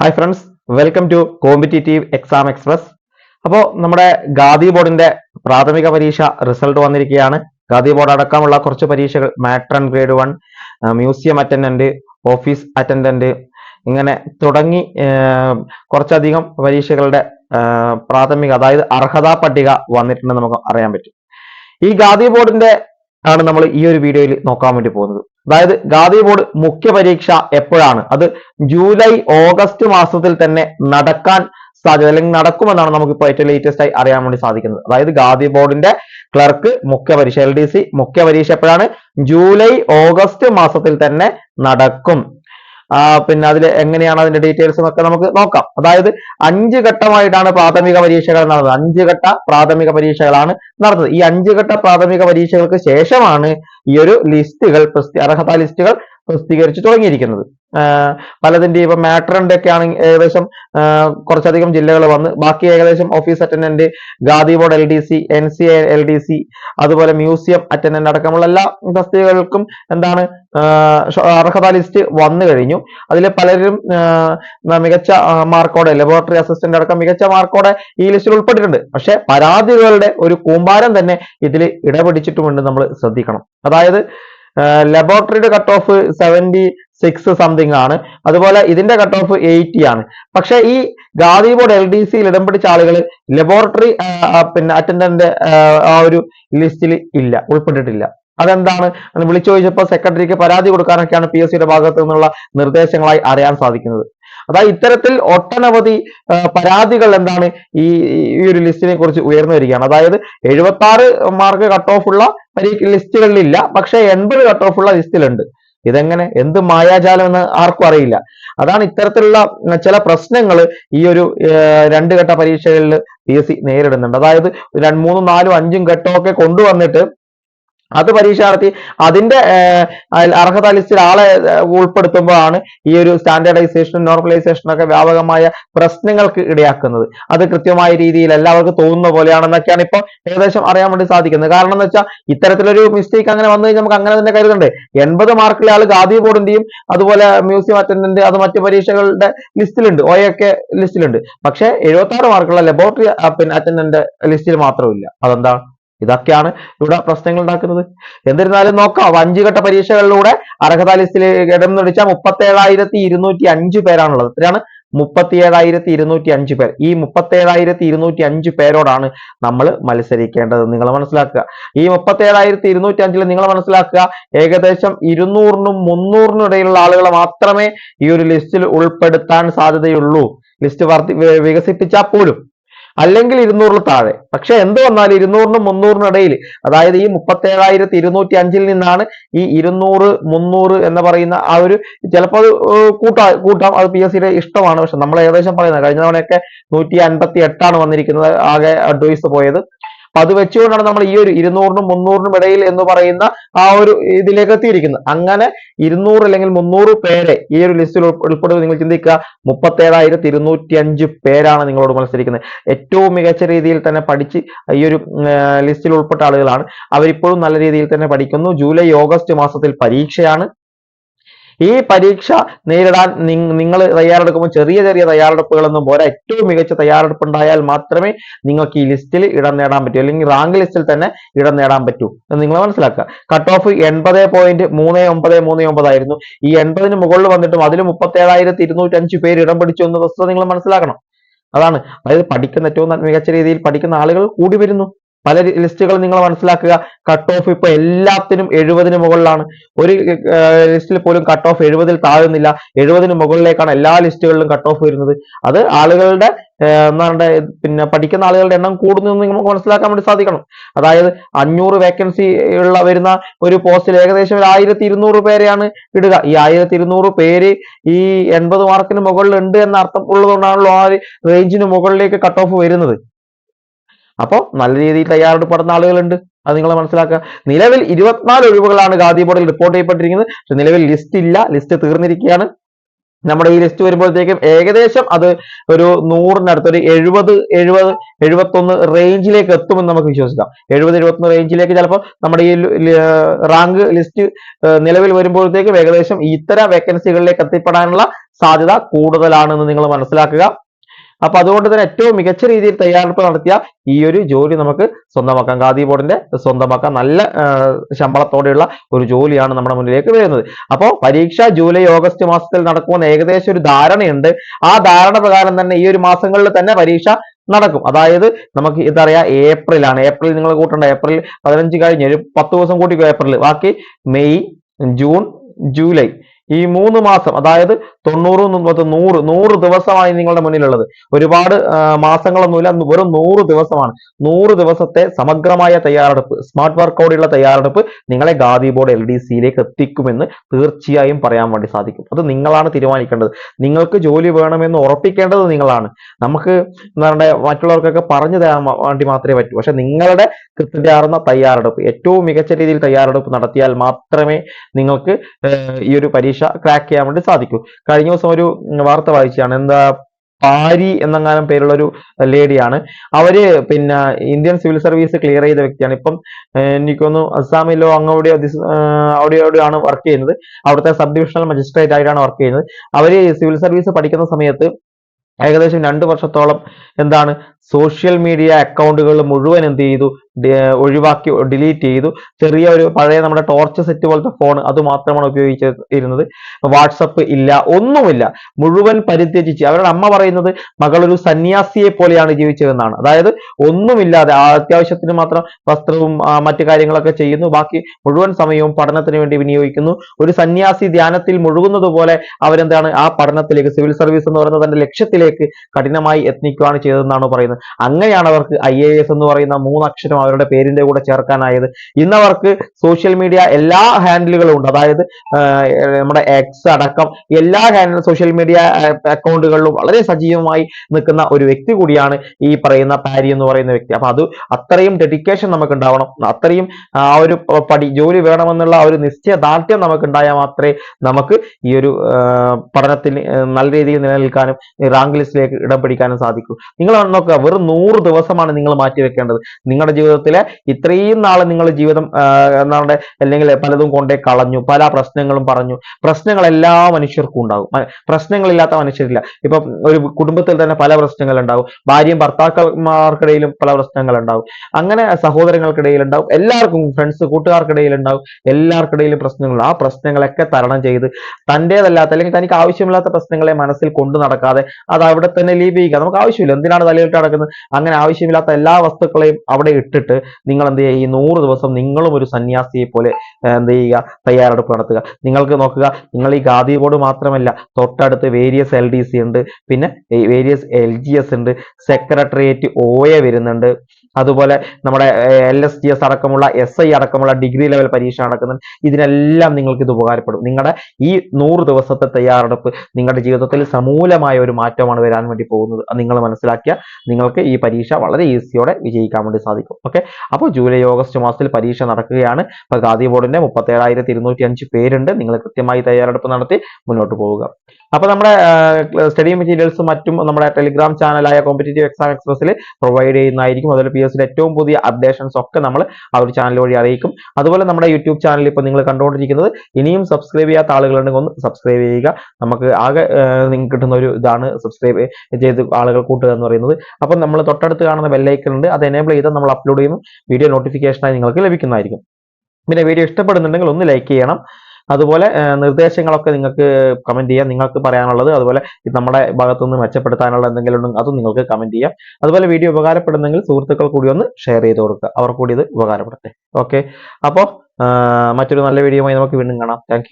Hi friends welcome to competitive exam express അപ്പോൾ നമ്മുടെ ഗാദി ബോർഡിന്റെ പ്രാഥമിക പരീക്ഷ റിസൾട്ട് വന്നിരിക്കുകയാണ്. ഗാദി ബോർഡ് അടക്കമുള്ള കുറച്ച് പരീക്ഷകൾ matron grade one museum attendant office attendant ഇങ്ങനെ തുടങ്ങി കുറച്ചധികം പരീക്ഷകളുടെ പ്രാഥമിക അതായത് അർഹതാ പട്ടിക വന്നിട്ടുണ്ടെന്ന് നമുക്ക് അറിയാൻ പറ്റും. ഈ ഗാദി ബോർഡിന്റെ ആണ് നമ്മൾ ഈ ഒരു വീഡിയോയിൽ നോക്കാൻ വേണ്ടി പോകുന്നത്. അതായത് ഗാദി ബോർഡ് മുഖ്യ പരീക്ഷ എപ്പോഴാണ്? അത് ജൂലൈ ഓഗസ്റ്റ് മാസത്തിൽ തന്നെ നടക്കാൻ സാധ്യത അല്ലെങ്കിൽ നടക്കുമെന്നാണ് നമുക്കിപ്പോൾ ഏറ്റവും ലേറ്റസ്റ്റ് ആയി അറിയാൻ വേണ്ടി സാധിക്കുന്നത്. അതായത് ഗാദി ബോർഡിന്റെ ക്ലർക്ക് മുഖ്യ പരീക്ഷ എൽ ഡി സി മുഖ്യ പരീക്ഷ എപ്പോഴാണ്? ജൂലൈ ഓഗസ്റ്റ് മാസത്തിൽ തന്നെ നടക്കും. പിന്നെ അതിൽ എങ്ങനെയാണ് അതിന്റെ ഡീറ്റെയിൽസ് ഒക്കെ നമുക്ക് നോക്കാം. അതായത് അഞ്ച് ഘട്ടമായിട്ടാണ് പ്രാഥമിക പരീക്ഷകൾ നടന്നത്. അഞ്ച് ഘട്ട പ്രാഥമിക പരീക്ഷകളാണ് നടന്നത്. ഈ അഞ്ച് ഘട്ട പ്രാഥമിക പരീക്ഷകൾക്ക് ശേഷമാണ് ഈ ഒരു ലിസ്റ്റുകൾ അർഹത ലിസ്റ്റുകൾ പ്രസിദ്ധീകരിച്ചു തുടങ്ങിയിരിക്കുന്നത്. പലതിന്റെ ഇപ്പൊ മാട്രന്റെ ഒക്കെ ആണെങ്കിൽ ഏകദേശം കുറച്ചധികം ജില്ലകൾ വന്ന്. ബാക്കി ഏകദേശം office attendant Khadi board L D C N C L D C അതുപോലെ മ്യൂസിയം അറ്റൻഡന്റ് അടക്കമുള്ള എല്ലാ തസ്തികകൾക്കും എന്താണ് അർഹതാ ലിസ്റ്റ് വന്നു കഴിഞ്ഞു. അതിൽ പലരും മികച്ച മാർക്കോടെ ലബോറട്ടറി അസിസ്റ്റന്റ് അടക്കം മികച്ച മാർക്കോടെ ഈ ലിസ്റ്റിൽ ഉൾപ്പെട്ടിട്ടുണ്ട്. പക്ഷെ പരാതികളുടെ ഒരു കൂമ്പാരം തന്നെ ഇതിൽ ഇടപിടിച്ചിട്ടുമുണ്ട് നമ്മൾ ശ്രദ്ധിക്കണം. അതായത് ലബോറട്ടറിയുടെ cut off seventy six something ആണ്. അതുപോലെ ഇതിന്റെ കട്ട് ഓഫ് എയ്റ്റി ആണ്. പക്ഷേ ഈ ഗാദി ബോർഡ് എൽ ഡി സിയിൽ ഇടം പിടിച്ച ആളുകൾ ലബോറട്ടറി പിന്നെ അറ്റൻഡന്റ് ആ ഒരു ലിസ്റ്റിൽ ഇല്ല ഉൾപ്പെട്ടിട്ടില്ല. അതെന്താണ്? വിളിച്ചു ചോദിച്ചപ്പോൾ സെക്രട്ടറിക്ക് പരാതി കൊടുക്കാനൊക്കെയാണ് പി എസ് സിയുടെ ഭാഗത്തു നിന്നുള്ള നിർദ്ദേശങ്ങളായി അറിയാൻ സാധിക്കുന്നത്. അതായത് ഇത്തരത്തിൽ ഒട്ടനവധി പരാതികൾ എന്താണ് ഈ ഈ ഒരു ലിസ്റ്റിനെ കുറിച്ച് ഉയർന്നു വരികയാണ്. അതായത് എഴുപത്തി ആറ് മാർക്ക് കട്ട് ഓഫ് ഉള്ള പരീക്ഷ ലിസ്റ്റുകളിലില്ല. പക്ഷെ എൺപത് കട്ട് ഓഫ് ഉള്ള ലിസ്റ്റിലുണ്ട്. ഇതെങ്ങനെ? എന്ത് മായാജാലം എന്ന് ആർക്കും അറിയില്ല. അതാണ് ഇത്തരത്തിലുള്ള ചില പ്രശ്നങ്ങൾ ഈ ഒരു രണ്ട് ഘട്ട പരീക്ഷകളിൽ പി എസ് സി നേരിടുന്നുണ്ട്. അതായത് രണ്ട് മൂന്നും നാലും അഞ്ചും ഘട്ടമൊക്കെ കൊണ്ടുവന്നിട്ട് അത് പരീക്ഷ നടത്തി. അതിന്റെ അർഹത ലിസ്റ്റിൽ ആളെ ഉൾപ്പെടുത്തുമ്പോഴാണ് ഈ ഒരു സ്റ്റാൻഡേർഡൈസേഷനും നോർമലൈസേഷനും ഒക്കെ വ്യാപകമായ പ്രശ്നങ്ങൾക്ക് ഇടയാക്കുന്നത്. അത് കൃത്യമായ രീതിയിൽ എല്ലാവർക്കും തോന്നുന്ന പോലെയാണെന്നൊക്കെയാണ് ഇപ്പൊ ഏകദേശം അറിയാൻ വേണ്ടി സാധിക്കുന്നത്. കാരണം എന്ന് വെച്ചാൽ ഇത്തരത്തിലൊരു മിസ്റ്റേക്ക് അങ്ങനെ വന്നു കഴിഞ്ഞാൽ നമുക്ക് അങ്ങനെ തന്നെ കരുതണ്ടേ. എൺപത് മാർക്കിലെ ആൾ ഗാദി ബോർഡിന്റെയും അതുപോലെ മ്യൂസിയം അറ്റൻഡന്റ് അത് മറ്റു പരീക്ഷകളുടെ ലിസ്റ്റിലുണ്ട്. ഒയൊക്കെ ലിസ്റ്റിലുണ്ട്. പക്ഷേ എഴുപത്തി ആറ് മാർക്കുള്ള ലബോറട്ടറി പിന്നെ അറ്റൻഡന്റ് ലിസ്റ്റിൽ മാത്രമില്ല. അതെന്താ? ഇതൊക്കെയാണ് ഇവിടെ പ്രശ്നങ്ങൾ ഉണ്ടാക്കുന്നത്. എന്നിരുന്നാലും നോക്കാം അഞ്ച് ഘട്ട പരീക്ഷകളിലൂടെ അർഹതാ ലിസ്റ്റിൽ ഇടം പിടിച്ച മുപ്പത്തേഴായിരത്തി ഇരുന്നൂറ്റി അഞ്ച് പേരാണുള്ളത്. എത്രയാണ് മുപ്പത്തി ഏഴായിരത്തി ഇരുന്നൂറ്റി അഞ്ച് പേർ. ഈ മുപ്പത്തി ഏഴായിരത്തി ഇരുന്നൂറ്റി അഞ്ച് പേരോടാണ് നമ്മൾ മത്സരിക്കേണ്ടത്. നിങ്ങൾ മനസ്സിലാക്കുക. ഈ മുപ്പത്തി ഏഴായിരത്തി ഇരുന്നൂറ്റി അഞ്ചിൽ നിങ്ങൾ മനസ്സിലാക്കുക ഏകദേശം ഇരുന്നൂറിനും മുന്നൂറിനും ഇടയിലുള്ള ആളുകളെ മാത്രമേ ഈ ഒരു ലിസ്റ്റിൽ ഉൾപ്പെടുത്താൻ സാധ്യതയുള്ളൂ. ലിസ്റ്റ് വർദ്ധി വികസിപ്പിച്ചാൽ പോലും. അല്ലെങ്കിൽ ഇരുന്നൂറിൽ താഴെ. പക്ഷെ എന്ത് വന്നാലും ഇരുന്നൂറിനും മുന്നൂറിനും ഇടയിൽ അതായത് ഈ മുപ്പത്തി ഏഴായിരത്തി ഇരുന്നൂറ്റി അഞ്ചിൽ നിന്നാണ് ഈ ഇരുന്നൂറ് മുന്നൂറ് എന്ന് പറയുന്ന ആ ഒരു ചിലപ്പോൾ അത് കൂട്ടാ കൂട്ടാം. അത് പി എസ് സിയുടെ ഇഷ്ടമാണ്. പക്ഷെ നമ്മൾ ഏകദേശം പറയുന്നത് കഴിഞ്ഞ തവണയൊക്കെ നൂറ്റി അൻപത്തി എട്ടാണ് വന്നിരിക്കുന്നത് ആകെ അഡ്വൈസ് പോയത്. അപ്പൊ അത് വെച്ചുകൊണ്ടാണ് നമ്മൾ ഈ ഒരു ഇരുന്നൂറിനും മുന്നൂറിനും ഇടയിൽ എന്ന് പറയുന്ന ആ ഒരു ഇതിലേക്ക് എത്തിയിരിക്കുന്നത്. അങ്ങനെ ഇരുന്നൂറ് അല്ലെങ്കിൽ മുന്നൂറ് പേരെ ഈ ഒരു ലിസ്റ്റിൽ ഉൾപ്പെടുന്നത് നിങ്ങൾ ചിന്തിക്കുക മുപ്പത്തേഴായിരത്തി ഇരുന്നൂറ്റി അഞ്ച് പേരാണ് നിങ്ങളോട് മത്സരിക്കുന്നത്. ഏറ്റവും മികച്ച രീതിയിൽ തന്നെ പഠിച്ച് ഈ ഒരു ലിസ്റ്റിൽ ഉൾപ്പെട്ട ആളുകളാണ്. അവരിപ്പോഴും നല്ല രീതിയിൽ തന്നെ പഠിക്കുന്നു. ജൂലൈ ഓഗസ്റ്റ് മാസത്തിൽ പരീക്ഷയാണ്. ഈ പരീക്ഷ നേരിടാൻ നിങ്ങൾ തയ്യാറെടുക്കുമ്പോൾ ചെറിയ ചെറിയ തയ്യാറെടുപ്പുകളൊന്നും പോരാ. ഏറ്റവും മികച്ച തയ്യാറെടുപ്പ് ഉണ്ടായാൽ മാത്രമേ നിങ്ങൾക്ക് ഈ ലിസ്റ്റിൽ ഇടം നേടാൻ പറ്റൂ. അല്ലെങ്കിൽ റാങ്ക് ലിസ്റ്റിൽ തന്നെ ഇടം നേടാൻ പറ്റൂ എന്ന് നിങ്ങൾ മനസ്സിലാക്കുക. കട്ട് ഓഫ് എൺപത് പോയിന്റ് മൂന്ന് ഒമ്പത് മൂന്ന് ഒമ്പതായിരുന്നു ഈ എൺപതിന് മുകളിൽ വന്നിട്ടും അതിൽ മുപ്പത്തേഴായിരത്തി ഇരുന്നൂറ്റി അഞ്ച് പേര് ഇടം പിടിച്ചു എന്ന വസ്തുത നിങ്ങൾ മനസ്സിലാക്കണം. അതാണ്. അതായത് പഠിക്കുന്ന ഏറ്റവും മികച്ച രീതിയിൽ പഠിക്കുന്ന ആളുകൾ കൂടി വരുന്നു. പല ലിസ്റ്റുകൾ നിങ്ങൾ മനസ്സിലാക്കുക. കട്ട് ഓഫ് ഇപ്പൊ എല്ലാത്തിനും എഴുപതിന് മുകളിലാണ്. ഒരു ലിസ്റ്റിൽ പോലും കട്ട് ഓഫ് എഴുപതിൽ താഴുന്നില്ല. എഴുപതിന് മുകളിലേക്കാണ് എല്ലാ ലിസ്റ്റുകളിലും കട്ട് ഓഫ് വരുന്നത്. അത് ആളുകളുടെ എന്താണ് പിന്നെ പഠിക്കുന്ന ആളുകളുടെ എണ്ണം കൂടുന്നു നമുക്ക് മനസ്സിലാക്കാൻ വേണ്ടി സാധിക്കണം. അതായത് അഞ്ഞൂറ് വേക്കൻസി ഉള്ള വരുന്ന ഒരു പോസ്റ്റിൽ ഏകദേശം ഒരു ആയിരത്തി ഇരുന്നൂറ് പേരെയാണ് ഇടുക. ഈ ആയിരത്തി ഇരുന്നൂറ് പേര് ഈ എൺപത് മാർക്കിന് മുകളിൽ ഉണ്ട് എന്ന അർത്ഥം ഉള്ളതുകൊണ്ടാണല്ലോ ആ റേഞ്ചിന് മുകളിലേക്ക് കട്ട് ഓഫ് വരുന്നത്. അപ്പോൾ നല്ല രീതിയിൽ തയ്യാറെടുപ്പെടുന്ന ആളുകളുണ്ട്. അത് നിങ്ങൾ മനസ്സിലാക്കുക. നിലവിൽ ഇരുപത്തിനാല് ഒഴിവുകളാണ് ഗാദി ബോർഡിൽ റിപ്പോർട്ട് ചെയ്യപ്പെട്ടിരിക്കുന്നത്. പക്ഷെ നിലവിൽ ലിസ്റ്റ് ഇല്ല. ലിസ്റ്റ് തീർന്നിരിക്കുകയാണ്. നമ്മുടെ ഈ ലിസ്റ്റ് വരുമ്പോഴത്തേക്കും ഏകദേശം അത് ഒരു നൂറിനടുത്ത് ഒരു എഴുപത് എഴുപത് എഴുപത്തൊന്ന് റേഞ്ചിലേക്ക് എത്തുമെന്ന് നമുക്ക് വിശ്വസിക്കാം. എഴുപത് എഴുപത്തൊന്ന് റേഞ്ചിലേക്ക് ചിലപ്പോൾ നമ്മുടെ ഈ റാങ്ക് ലിസ്റ്റ് നിലവിൽ വരുമ്പോഴത്തേക്കും ഏകദേശം ഇത്തരം വേക്കൻസികളിലേക്ക് എത്തിപ്പെടാനുള്ള സാധ്യത കൂടുതലാണെന്ന് നിങ്ങൾ മനസ്സിലാക്കുക. അപ്പൊ അതുകൊണ്ട് തന്നെ ഏറ്റവും മികച്ച രീതിയിൽ തയ്യാറെടുപ്പ് നടത്തിയ ഈ ഒരു ജോലി നമുക്ക് സ്വന്തമാക്കാം. ഖാദി ബോർഡിന്റെ സ്വന്തമാക്കാം നല്ല ശമ്പളത്തോടെയുള്ള ഒരു ജോലിയാണ് നമ്മുടെ മുന്നിലേക്ക് വരുന്നത്. അപ്പോൾ പരീക്ഷ ജൂലൈ ഓഗസ്റ്റ് മാസത്തിൽ നടക്കുമെന്ന് ഏകദേശം ഒരു ധാരണയുണ്ട്. ആ ധാരണ പ്രകാരം തന്നെ ഈ ഒരു മാസങ്ങളിൽ തന്നെ പരീക്ഷ നടക്കും. അതായത് നമുക്ക് ഇതറിയാം ഏപ്രിലാണ്. ഏപ്രിൽ നിങ്ങൾ കൂട്ടണ്ട. ഏപ്രിൽ പതിനഞ്ച് കഴിഞ്ഞ് ഒരു പത്ത് ദിവസം കൂട്ടി ഏപ്രിൽ ബാക്കി മെയ് ജൂൺ ജൂലൈ ഈ മൂന്ന് മാസം. അതായത് തൊണ്ണൂറ് പത്ത് നൂറ് നൂറ് ദിവസമായി നിങ്ങളുടെ മുന്നിലുള്ളത്. ഒരുപാട് മാസങ്ങളൊന്നുമില്ല വെറും നൂറ് ദിവസമാണ്. നൂറ് ദിവസത്തെ സമഗ്രമായ തയ്യാറെടുപ്പ് സ്മാർട്ട് വർക്കോടെയുള്ള തയ്യാറെടുപ്പ് നിങ്ങളെ ഗാദി ബോർഡ് എൽ ഡി സിയിലേക്ക് എത്തിക്കുമെന്ന് തീർച്ചയായും പറയാൻ വേണ്ടി സാധിക്കും. അത് നിങ്ങളാണ് തീരുമാനിക്കേണ്ടത്. നിങ്ങൾക്ക് ജോലി വേണമെന്ന് ഉറപ്പിക്കേണ്ടത് നിങ്ങളാണ്. നമുക്ക് എന്താണ് മറ്റുള്ളവർക്കൊക്കെ പറഞ്ഞു തരാൻ വേണ്ടി മാത്രമേ പറ്റൂ. പക്ഷെ നിങ്ങളുടെ കൃത്യതയാർന്ന തയ്യാറെടുപ്പ് ഏറ്റവും മികച്ച രീതിയിൽ തയ്യാറെടുപ്പ് നടത്തിയാൽ മാത്രമേ നിങ്ങൾക്ക് ഈ ഒരു പരീക്ഷ ക്രാക്ക് ചെയ്യാൻ വേണ്ടി സാധിക്കൂ. കഴിഞ്ഞ ദിവസം ഒരു വാർത്ത വായിച്ചാണ് എന്താ പാരി എന്നെങ്ങാനും പേരുള്ള ഒരു ലേഡിയാണ്. അവർ പിന്നെ ഇന്ത്യൻ സിവിൽ സർവീസ് ക്ലിയർ ചെയ്ത വ്യക്തിയാണ്. ഇപ്പം എനിക്കൊന്നു അസ്സാമിലോ അങ്ങോട്ട് അവിടെ അവിടെയാണ് വർക്ക് ചെയ്യുന്നത്. അവിടുത്തെ സബ് ഡിവിഷണൽ മജിസ്ട്രേറ്റ് ആയിട്ടാണ് വർക്ക് ചെയ്യുന്നത്. അവർ സിവിൽ സർവീസ് പഠിക്കുന്ന സമയത്ത് ഏകദേശം രണ്ട് വർഷത്തോളം എന്താണ് സോഷ്യൽ മീഡിയ അക്കൗണ്ടുകൾ മുഴുവൻ എന്ത് ചെയ്തു? ഒഴിവാക്കി ഡിലീറ്റ് ചെയ്തു. ചെറിയ ഒരു പഴയ നമ്മുടെ ടോർച്ച് സെറ്റ് പോലത്തെ ഫോൺ അത് മാത്രമാണ് ഉപയോഗിച്ചിരുന്നത് വാട്സപ്പ് ഇല്ല ഒന്നുമില്ല. മുഴുവൻ പരിത്യജിച്ച്. അവരുടെ അമ്മ പറയുന്നത് മകളൊരു സന്യാസിയെ പോലെയാണ് ജീവിച്ചതെന്നാണ്. അതായത് ഒന്നുമില്ലാതെ അത്യാവശ്യത്തിന് മാത്രം വസ്ത്രവും മറ്റു കാര്യങ്ങളൊക്കെ ചെയ്യുന്നു. ബാക്കി മുഴുവൻ സമയവും പഠനത്തിന് വേണ്ടി വിനിയോഗിക്കുന്നു. ഒരു സന്യാസി ധ്യാനത്തിൽ മുഴുകുന്നത് പോലെ അവരെന്താണ് ആ പഠനത്തിലേക്ക് സിവിൽ സർവീസ് എന്ന് പറയുന്ന തന്റെ ലക്ഷ്യത്തിലേക്ക് കഠിനമായി യത്നിക്കുകയാണ് ചെയ്തതെന്നാണ് പറയുന്നത്. അങ്ങനെയാണ് അവർക്ക് ഐ എന്ന് പറയുന്ന മൂന്നക്ഷരം അവരുടെ പേരിന്റെ കൂടെ ചേർക്കാനായത്. ഇന്ന് അവർക്ക് സോഷ്യൽ മീഡിയ എല്ലാ ഹാൻഡിലുകളും ഉണ്ട്. അതായത് നമ്മുടെ എക്സ് അടക്കം എല്ലാ ഹാൻഡിൽ സോഷ്യൽ മീഡിയ അക്കൗണ്ടുകളിലും വളരെ സജീവമായി നിൽക്കുന്ന ഒരു വ്യക്തി കൂടിയാണ് ഈ പറയുന്ന പാരി എന്ന് പറയുന്ന വ്യക്തി. അപ്പൊ അത് അത്രയും ഡെഡിക്കേഷൻ നമുക്ക് ഉണ്ടാവണം അത്രയും ആ ഒരു പടി ജോലി വേണമെന്നുള്ള ഒരു നിശ്ചയദാർഢ്യം നമുക്ക് ഉണ്ടായാൽ മാത്രമേ നമുക്ക് ഈ ഒരു പഠനത്തിന് നല്ല രീതിയിൽ നിലനിൽക്കാനും റാങ്ക് ലിസ്റ്റിലേക്ക് ഇടം പിടിക്കാനും സാധിക്കൂ. നിങ്ങൾ നോക്കുക വെറും നൂറ് ദിവസമാണ് നിങ്ങൾ മാറ്റി വെക്കേണ്ടത് നിങ്ങളുടെ ജീവിതത്തിലെ ഇത്രയും നാൾ നിങ്ങൾ ജീവിതം ആഹ് എന്താണ് അല്ലെങ്കിൽ പലതും കൊണ്ടേ കളഞ്ഞു പല പ്രശ്നങ്ങളും പറഞ്ഞു. പ്രശ്നങ്ങൾ എല്ലാ മനുഷ്യർക്കും ഉണ്ടാകും. പ്രശ്നങ്ങളില്ലാത്ത മനുഷ്യരില്ല. ഇപ്പൊ ഒരു കുടുംബത്തിൽ തന്നെ പല പ്രശ്നങ്ങൾ ഉണ്ടാകും ഭാര്യയും ഭർത്താക്കന്മാർക്കിടയിലും പല പ്രശ്നങ്ങൾ ഉണ്ടാകും അങ്ങനെ സഹോദരങ്ങൾക്കിടയിൽ ഉണ്ടാവും എല്ലാവർക്കും ഫ്രണ്ട്സ് കൂട്ടുകാർക്കിടയിൽ ഉണ്ടാവും എല്ലാവർക്കിടയിലും പ്രശ്നങ്ങൾ. ആ പ്രശ്നങ്ങളൊക്കെ തരണം ചെയ്ത് തന്റെതല്ലാത്ത അല്ലെങ്കിൽ തനിക്ക് ആവശ്യമില്ലാത്ത പ്രശ്നങ്ങളെ മനസ്സിൽ കൊണ്ടു നടക്കാതെ അത് അവിടെ തന്നെ ലീവ് ചെയ്യുക നമുക്ക് ആവശ്യമില്ല. എന്തിനാണ് തലയിട്ട് നടക്കുന്നത് അങ്ങനെ ആവശ്യമില്ലാത്ത എല്ലാ വസ്തുക്കളെയും അവിടെ ഇട്ടിട്ട് നിങ്ങൾ എന്ത് ചെയ്യുക? ഈ നൂറ് ദിവസം നിങ്ങളും ഒരു സന്യാസിയെ പോലെ എന്ത് ചെയ്യുക? തയ്യാറെടുപ്പ് നടത്തുക. നിങ്ങൾക്ക് നോക്കുക നിങ്ങൾ ഈ ഗാദി ബോർഡ് മാത്രമല്ല തൊട്ടടുത്ത് വേരിയസ് എൽ ഡി സി ഉണ്ട്. പിന്നെ വേരിയസ് എൽ ജി എസ് ഉണ്ട്. സെക്രട്ടേറിയറ്റ് ഒ എ വരുന്നുണ്ട്. അതുപോലെ നമ്മുടെ എൽ എസ് ജി എസ് അടക്കമുള്ള എസ് ഐ അടക്കമുള്ള ഡിഗ്രി ലെവൽ പരീക്ഷ നടക്കുന്നുണ്ട്. ഇതിനെല്ലാം നിങ്ങൾക്ക് ഇത് ഉപകാരപ്പെടും. നിങ്ങളുടെ ഈ നൂറ് ദിവസത്തെ തയ്യാറെടുപ്പ് നിങ്ങളുടെ ജീവിതത്തിൽ സമൂലമായ ഒരു മാറ്റമാണ് വരാൻ വേണ്ടി പോകുന്നത്. നിങ്ങൾ മനസ്സിലാക്കിയ നിങ്ങൾക്ക് ഈ പരീക്ഷ വളരെ ഈസിയോടെ വിജയിക്കാൻ വേണ്ടി സാധിക്കും. ഓക്കെ. അപ്പോൾ ജൂലൈ ഓഗസ്റ്റ് മാസത്തിൽ പരീക്ഷ നടക്കുകയാണ്. അപ്പോൾ ഖാദി ബോർഡിന്റെ മുപ്പത്തേഴായിരത്തി ഇരുന്നൂറ്റി അഞ്ച് പേരുണ്ട്. നിങ്ങൾ കൃത്യമായി തയ്യാറെടുപ്പ് നടത്തി മുന്നോട്ട് പോവുക. അപ്പോൾ നമ്മുടെ സ്റ്റഡി മെറ്റീരിയൽസ് മറ്റും നമ്മുടെ ടെലിഗ്രാം ചാനലായ കോമ്പറ്റേറ്റീവ് എക്സാം എക്സ്പ്രസ്സിൽ പ്രൊവൈഡ് ചെയ്യുന്നതായിരിക്കും. അതുപോലെ പി എസ് ഏറ്റവും പുതിയ അപ്ഡേഷൻസ് ഒക്കെ നമ്മൾ ആ ഒരു ചാനൽ വഴി അറിയിക്കും. അതുപോലെ നമ്മുടെ യൂട്യൂബ് ചാനൽ ഇപ്പോൾ നിങ്ങൾ കണ്ടുകൊണ്ടിരിക്കുന്നത് ഇനിയും സബ്സ്ക്രൈബ് ചെയ്യാത്ത ആളുകളുണ്ടെങ്കിൽ ഒന്ന് സബ്സ്ക്രൈബ് ചെയ്യുക. നമുക്ക് ആകെ നിങ്ങൾക്ക് കിട്ടുന്ന ഒരു ഇതാണ് സബ്സ്ക്രൈബ് ചെയ്ത് ആളുകൾ കൂട്ടുക എന്ന് പറയുന്നത്. അപ്പം നമ്മൾ തൊട്ടടുത്ത് കാണുന്ന ബെല്ലൈക്കൺ ഉണ്ട്. അത് എനേബിൾ ചെയ്ത് നമ്മൾ അപ്ലോഡ് ചെയ്യുന്ന വീഡിയോ നോട്ടിഫിക്കേഷനായി നിങ്ങൾക്ക് ലഭിക്കുന്നതായിരിക്കും. പിന്നെ വീഡിയോ ഇഷ്ടപ്പെടുന്നുണ്ടെങ്കിൽ ഒന്ന് ലൈക്ക് ചെയ്യണം. അതുപോലെ നിർദ്ദേശങ്ങളൊക്കെ നിങ്ങൾക്ക് കമന്റ് ചെയ്യാം. നിങ്ങൾക്ക് പറയാനുള്ളത് അതുപോലെ നമ്മുടെ ഭാഗത്തുനിന്ന് മെച്ചപ്പെടുത്താനുള്ള എന്തെങ്കിലും ഉണ്ടെങ്കിൽ അതും നിങ്ങൾക്ക് കമന്റ് ചെയ്യാം. അതുപോലെ വീഡിയോ ഉപകാരപ്പെടുന്നെങ്കിൽ സുഹൃത്തുക്കൾ കൂടി ഒന്ന് ഷെയർ ചെയ്ത് കൊടുക്കുക. അവർ കൂടി ഇത് ഉപകാരപ്പെടട്ടെ ഓക്കെ അപ്പോൾ മറ്റൊരു നല്ല വീഡിയോയുമായി നമുക്ക് വീണ്ടും കാണാം. താങ്ക്